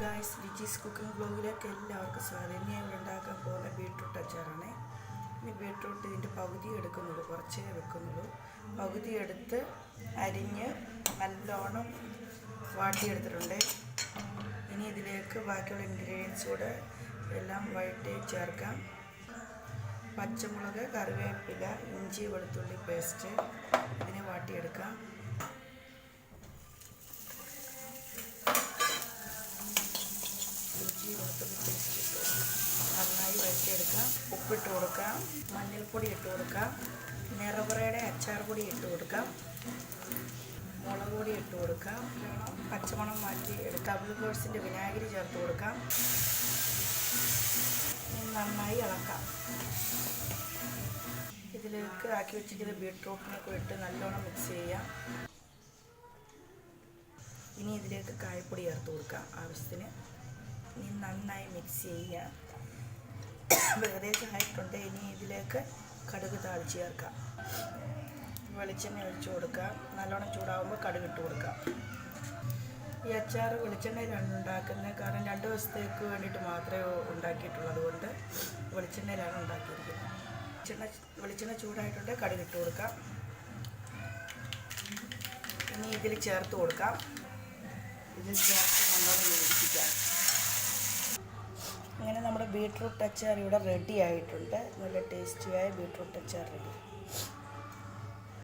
Guys Liji's cooking ബ്ലോഗിലേക്ക് എല്ലാവർക്കും സ്വാഗതം. ഞാൻ ഞങ്ങൾ ഉണ്ടാക്കാൻ പോകുന്ന ബീട്രൂട്ട് അച്ചാറാണ്. ഇനി ബീട്രൂട്ട് ഇതിന്റെ പകുതി എടുക്കുന്നുള്ളൂ കുറച്ചേ വെക്കുന്നുള്ളൂ പകുതി എടുത്ത് അരിഞ്ഞ് നല്ലോണം വാട്ടിയെടുത്തിട്ടുണ്ട്. ഇനി ഇതിലേക്ക് ബാക്കിയുള്ള ഇൻഗ്രീഡിയൻസ് കൂടെ എല്ലാം വഴറ്റി ചേർക്കാം. പച്ചമുളക് കറിവേപ്പില ഇഞ്ചി വെളുത്തുള്ളി പേസ്റ്റ് ഇതിനെ വാട്ടിയെടുക്കാം. വഴറ്റിയെടുക്കാം ഉപ്പിട്ട് കൊടുക്കാം. മഞ്ഞൾപ്പൊടി ഇട്ട് കൊടുക്കാം. നിറവറയുടെ അച്ചാർ പൊടി ഇട്ട് കൊടുക്കാം. മുളക് പൊടി ഇട്ട് കൊടുക്കാം. പച്ചമണം മാറ്റി ടബിൾ ഡബിൾ ബേഴ്സിന്റെ വിനാഗിരി ചേർത്ത് കൊടുക്കാം. നന്നായി ഇളക്കാം. ഇതിലേക്ക് ആക്കി വെച്ചിരിക്കുന്ന ബീട്രൂട്ടിനൊക്കെ ഇട്ട് നല്ലോണം മിക്സ് ചെയ്യാം. ഇനി ഇതിലേക്ക് കായപ്പൊടി ചേർത്ത് കൊടുക്കാം ആവശ്യത്തിന്. ഇനി നന്നായി മിക്സ് ചെയ്യാം ഏകദേശം ആയിട്ടുണ്ട് ഇനി ഇതിലേക്ക് കടുക് താളിച്ച് ചേർക്കാം. വെളിച്ചെണ്ണ ഒഴിച്ചു കൊടുക്കാം. നല്ലോണം ചൂടാവുമ്പോൾ കടുക് ഇട്ട് കൊടുക്കാം. ഈ അച്ചാർ വെളിച്ചെണ്ണയിലാണ് ഉണ്ടാക്കുന്നത് കാരണം രണ്ട് ദിവസത്തേക്ക് വേണ്ടിയിട്ട് മാത്രമേ ഉണ്ടാക്കിയിട്ടുള്ളൂ. അതുകൊണ്ട് വെളിച്ചെണ്ണയിലാണ് ഉണ്ടാക്കിയിരിക്കുന്നത്. വെളിച്ചെണ്ണ വെളിച്ചെണ്ണ ചൂടായിട്ടുണ്ട്. കടുക് ഇട്ട് കൊടുക്കാം. ഇനി ഇതിൽ ചേർത്ത് കൊടുക്കാം. ഇതിൽ ചേർത്ത് നല്ലോണം യോജിപ്പിക്കാം അങ്ങനെ നമ്മുടെ ബീട്രൂട്ട് അച്ചാർ ഇവിടെ റെഡി ആയിട്ടുണ്ട്. നല്ല ടേസ്റ്റിയായ ബീട്രൂട്ട് അച്ചാർ റെഡി